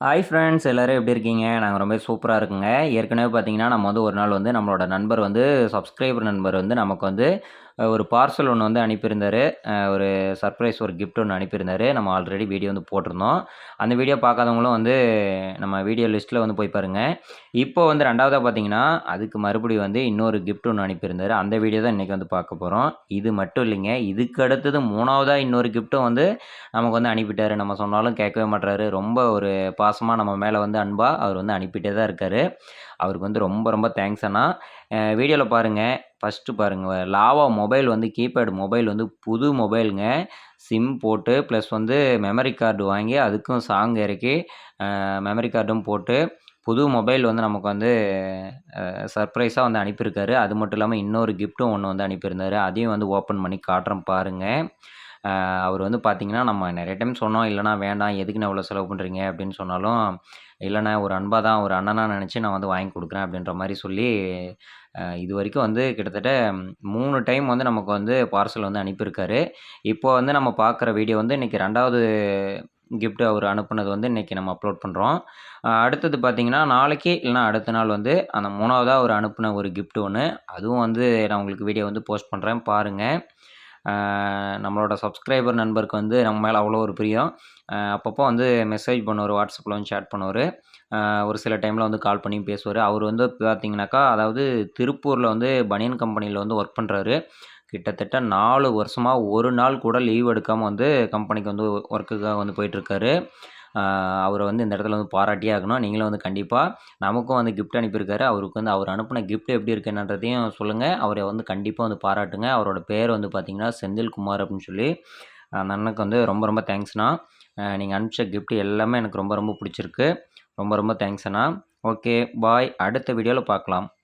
Hi friends எல்லோரும் எப்படி இருக்கீங்க? நாங்கள் ரொம்ப சூப்பராக இருக்குங்க. ஏற்கனவே பார்த்தீங்கன்னா நம்ம வந்து ஒரு நாள் வந்து நம்மளோட நண்பர் வந்து சப்ஸ்கிரைபர் நண்பர் வந்து நமக்கு வந்து ஒரு பார்சல் ஒன்று வந்து அனுப்பியிருந்தாரு. ஒரு சர்ப்ரைஸ் ஒரு கிஃப்ட் ஒன்று அனுப்பியிருந்தாரு. நம்ம ஆல்ரெடி வீடியோ வந்து போட்டிருந்தோம். அந்த வீடியோ பார்க்காதவங்களும் வந்து நம்ம வீடியோ லிஸ்ட்டில் வந்து போய் பாருங்கள் இப்போ வந்து ரெண்டாவதாக பார்த்தீங்கன்னா அதுக்கு மறுபடியும் வந்து இன்னொரு கிஃப்ட் ஒன்று அனுப்பியிருந்தாரு. அந்த வீடியோ தான் இன்றைக்கி வந்து பார்க்க போகிறோம் இது மட்டும் இல்லைங்க. இதுக்கு அடுத்தது மூணாவதாக இன்னொரு கிஃப்ட்டும் வந்து நமக்கு வந்து அனுப்பிட்டார். நம்ம சொன்னாலும் கேட்கவே மாட்றாரு. ரொம்ப ஒரு பாசமாக நம்ம மேலே வந்து அன்பாக அவர் வந்து அனுப்பிட்டே தான் இருக்கார். அவருக்கு வந்து ரொம்ப ரொம்ப தேங்க்ஸ் அண்ணா. வீடியோவில் பாருங்கள் ஃபஸ்ட்டு பாருங்கள் லாவா மொபைல் வந்து கீபேடு மொபைல் வந்து புது மொபைலுங்க. சிம் போட்டு ப்ளஸ் வந்து மெமரி கார்டு வாங்கி அதுக்கும் சாங் இறக்கி மெமரி கார்டும் போட்டு புது மொபைல் வந்து நமக்கு வந்து சர்ப்ரைஸாக வந்து அனுப்பியிருக்காரு. அது மட்டும் இல்லாமல் இன்னொரு கிஃப்ட்டும் ஒன்று வந்து அனுப்பியிருந்தாரு. அதையும் வந்து ஓப்பன் பண்ணி காட்டுறேன் பாருங்கள் அவர் வந்து பார்த்தீங்கன்னா நம்ம நிறைய டைம் சொன்னோம் இல்லைனா வேண்டாம். எதுக்கு நான் இவ்வளோ செலவு பண்ணுறீங்க அப்படின்னு சொன்னாலும் இல்லைண்ணா ஒரு அன்பாக தான் ஒரு அண்ணனாக நினச்சி நான் வந்து வாங்கி கொடுக்குறேன் அப்படின்ற மாதிரி சொல்லி இது வரைக்கும் வந்து கிட்டத்தட்ட மூணு டைம் வந்து நமக்கு வந்து பார்சல் வந்து அனுப்பியிருக்காரு. இப்போ வந்து நம்ம பார்க்குற வீடியோ வந்து இன்றைக்கி ரெண்டாவது கிஃப்ட்டு அவர் அனுப்புனது வந்து இன்றைக்கி நம்ம அப்லோட் பண்ணுறோம் அடுத்தது பார்த்திங்கன்னா நாளைக்கு இல்லைனா அடுத்த நாள் வந்து அந்த மூணாவதாக அவர் அனுப்பின ஒரு கிஃப்ட் ஒன்று அதுவும் வந்து நான் உங்களுக்கு வீடியோ வந்து போஸ்ட் பண்ணுறேன் பாருங்கள் நம்மளோட சப்ஸ்கிரைபர் நண்பருக்கு வந்து நம்ம மேலே அவ்வளோ ஒரு பிரியம். அப்பப்போ வந்து மெசேஜ் பண்ணுவார் வாட்ஸ்அப்பில் வந்து சேட் பண்ணுவார். ஒரு சில டைமில் வந்து கால் பண்ணியும் பேசுவார். அவர் வந்து பார்த்திங்கனாக்கா அதாவது திருப்பூரில் வந்து பனியன் கம்பெனியில் வந்து ஒர்க் பண்ணுறாரு கிட்டத்தட்ட நாலு வருஷமாக ஒரு நாள் கூட லீவ் எடுக்காமல் வந்து கம்பெனிக்கு வந்து ஒர்க்குக்காக வந்து போயிட்டுருக்காரு. அவரை வந்து இந்த இடத்துல வந்து பாராட்டியே ஆகணும். நீங்களும் வந்து கண்டிப்பாக நமக்கும் வந்து கிஃப்ட் அனுப்பியிருக்காரு. அவருக்கு வந்து அவர் அனுப்பின கிஃப்ட் எப்படி இருக்குன்றதையும் சொல்லுங்கள் அவரை வந்து கண்டிப்பாக வந்து பாராட்டுங்க. அவரோட பேர் வந்து பார்த்திங்கன்னா செந்தில்குமார் அப்படின்னு சொல்லி அந்த அண்ணனுக்கு வந்து ரொம்ப ரொம்ப தேங்க்ஸ்ண்ணா நீங்கள் அனுப்பிச்ச கிஃப்ட் எல்லாமே எனக்கு ரொம்ப ரொம்ப பிடிச்சிருக்கு. ரொம்ப ரொம்ப தேங்க்ஸ் அண்ணா. ஓகே பாய் அடுத்த வீடியோவில் பார்க்கலாம்.